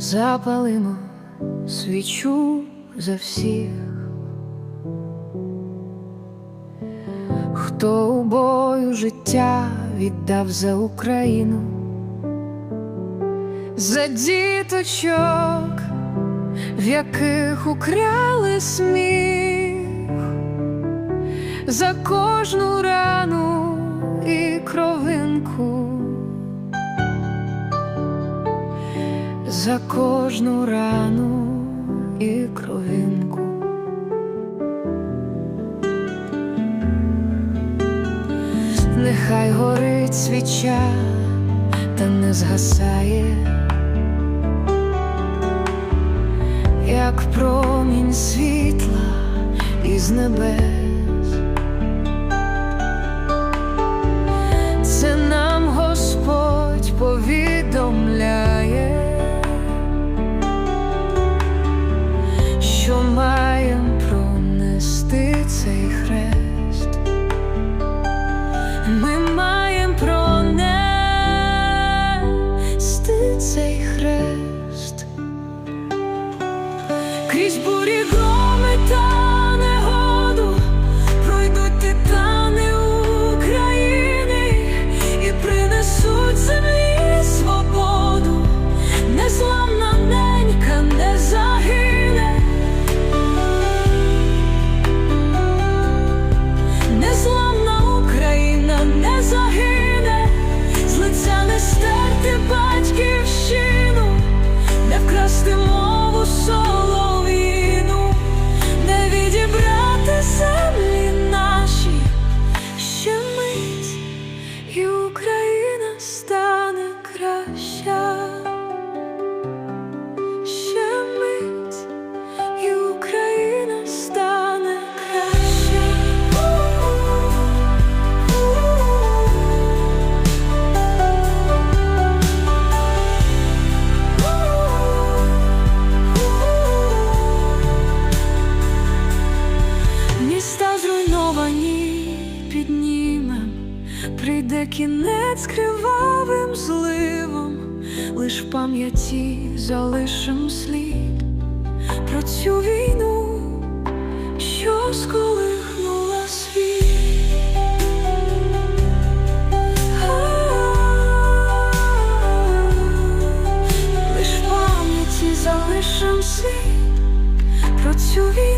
запалимо свічу за всіх, хто у бою життя віддав за Україну, за діточок, в яких украли сміх, за кожну рану кожну рану і кровинку. Нехай горить свіча, та не згасає, як промінь світла із небес. Ми маєм пронести цей крізь бурі прийде кінець кривавим зливом, лиш в пам'яті залишим слід про цю війну, що сколихнула світ. Лиш в пам'яті залишим слід про цю війну.